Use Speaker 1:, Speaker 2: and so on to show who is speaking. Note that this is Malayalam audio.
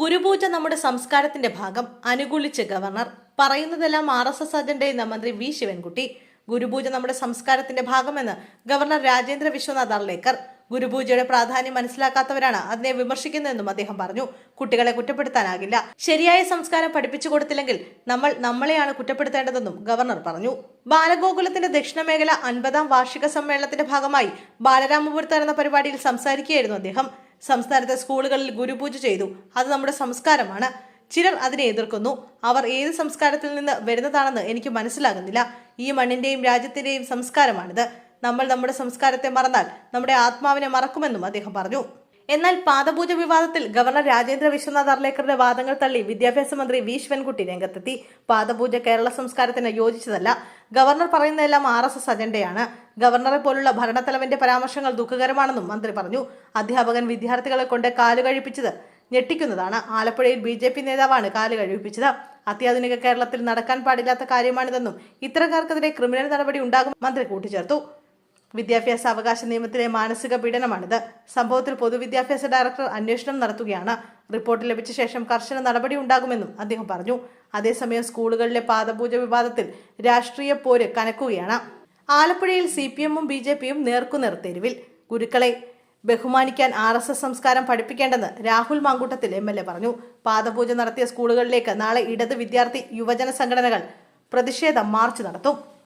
Speaker 1: ഗുരുപൂജ നമ്മുടെ സംസ്കാരത്തിന്റെ ഭാഗം അനുകൂലിച്ച് ഗവർണർ പറയുന്നതെല്ലാം ആർ എസ് എസ് അജണ്ടയെന്ന മന്ത്രി വി ശിവൻകുട്ടി ഗുരുപൂജ നമ്മുടെ സംസ്കാരത്തിന്റെ ഭാഗമെന്ന് ഗവർണർ രാജേന്ദ്ര വിശ്വനാഥ് അർലേക്കർ ഗുരുപൂജയുടെ പ്രാധാന്യം മനസ്സിലാക്കാത്തവരാണ് അതിനെ വിമർശിക്കുന്നതെന്നും അദ്ദേഹം പറഞ്ഞു കുട്ടികളെ കുറ്റപ്പെടുത്താനാകില്ല ശരിയായ സംസ്കാരം പഠിപ്പിച്ചു കൊടുത്തില്ലെങ്കിൽ നമ്മൾ നമ്മളെയാണ് കുറ്റപ്പെടുത്തേണ്ടതെന്നും ഗവർണർ പറഞ്ഞു ബാലഗോകുലത്തിന്റെ മേഖല അൻപതാം വാർഷിക സമ്മേളനത്തിന്റെ ഭാഗമായി ബാലരാമപുരത്ത് നടന്ന പരിപാടിയിൽ സംസാരിക്കുകയായിരുന്നു അദ്ദേഹം സംസ്ഥാനത്തെ സ്കൂളുകളിൽ ഗുരുപൂജ ചെയ്തു അത് നമ്മുടെ സംസ്കാരമാണ് ചിലർ അതിനെ എതിർക്കുന്നു അവർ ഏത് സംസ്കാരത്തിൽ നിന്ന് വരുന്നതാണെന്ന് എനിക്ക് മനസ്സിലാകുന്നില്ല ഈ മണ്ണിന്റെയും രാജ്യത്തിന്റെയും സംസ്കാരമാണിത് നമ്മൾ നമ്മുടെ സംസ്കാരത്തെ മറന്നാൽ നമ്മുടെ ആത്മാവിനെ മറക്കുമെന്നും അദ്ദേഹം പറഞ്ഞു എന്നാൽ പാദപൂജ വിവാദത്തിൽ ഗവർണർ രാജേന്ദ്ര വിശ്വനാഥ് അർലേക്കറുടെ വാദങ്ങൾ തള്ളി വിദ്യാഭ്യാസ മന്ത്രി വി ശിവൻകുട്ടി രംഗത്തെത്തി പാദപൂജ കേരള സംസ്കാരത്തിന് യോജിച്ചതല്ല ഗവർണർ പറയുന്നതെല്ലാം ആർ എസ് എസ് അജണ്ടയാണ് ഗവർണറെ പോലുള്ള ഭരണത്തലവന്റെ പരാമർശങ്ങൾ ദുഃഖകരമാണെന്നും മന്ത്രി പറഞ്ഞു അധ്യാപകൻ വിദ്യാർത്ഥികളെ കൊണ്ട് കാലുകഴിപ്പിച്ചത് ഞെട്ടിക്കുന്നതാണ് ആലപ്പുഴയിൽ ബി ജെ പി നേതാവാണ് കാല് കഴിപ്പിച്ചത് അത്യാധുനിക കേരളത്തിൽ നടക്കാൻ പാടില്ലാത്ത കാര്യമാണിതെന്നും ഇത്തരക്കാർക്കെതിരെ ക്രിമിനൽ നടപടി ഉണ്ടാകും മന്ത്രി കൂട്ടിച്ചേർത്തു വിദ്യാഭ്യാസ അവകാശ നിയമത്തിലെ മാനസിക പീഡനമാണിത് സംഭവത്തിൽ പൊതുവിദ്യാഭ്യാസ ഡയറക്ടർ അന്വേഷണം നടത്തുകയാണ് റിപ്പോർട്ട് ലഭിച്ച ശേഷം കർശന നടപടി ഉണ്ടാകുമെന്നും അദ്ദേഹം പറഞ്ഞു അതേസമയം സ്കൂളുകളിലെ പാദപൂജ വിവാദത്തിൽ രാഷ്ട്രീയ പോര് കനക്കുകയാണ് ആലപ്പുഴയിൽ സി പി എമ്മും ബി ജെ പിയും നേർക്കുനേർ തെരുവിൽ ഗുരുക്കളെ ബഹുമാനിക്കാൻ ആർ എസ് എസ് സംസ്കാരം പഠിപ്പിക്കേണ്ടെന്ന് Rahul Mamkootathil M L A പറഞ്ഞു പാദപൂജ നടത്തിയ സ്കൂളുകളിലേക്ക് നാളെ ഇടത് വിദ്യാർത്ഥി യുവജന സംഘടനകൾ പ്രതിഷേധ മാർച്ച് നടത്തും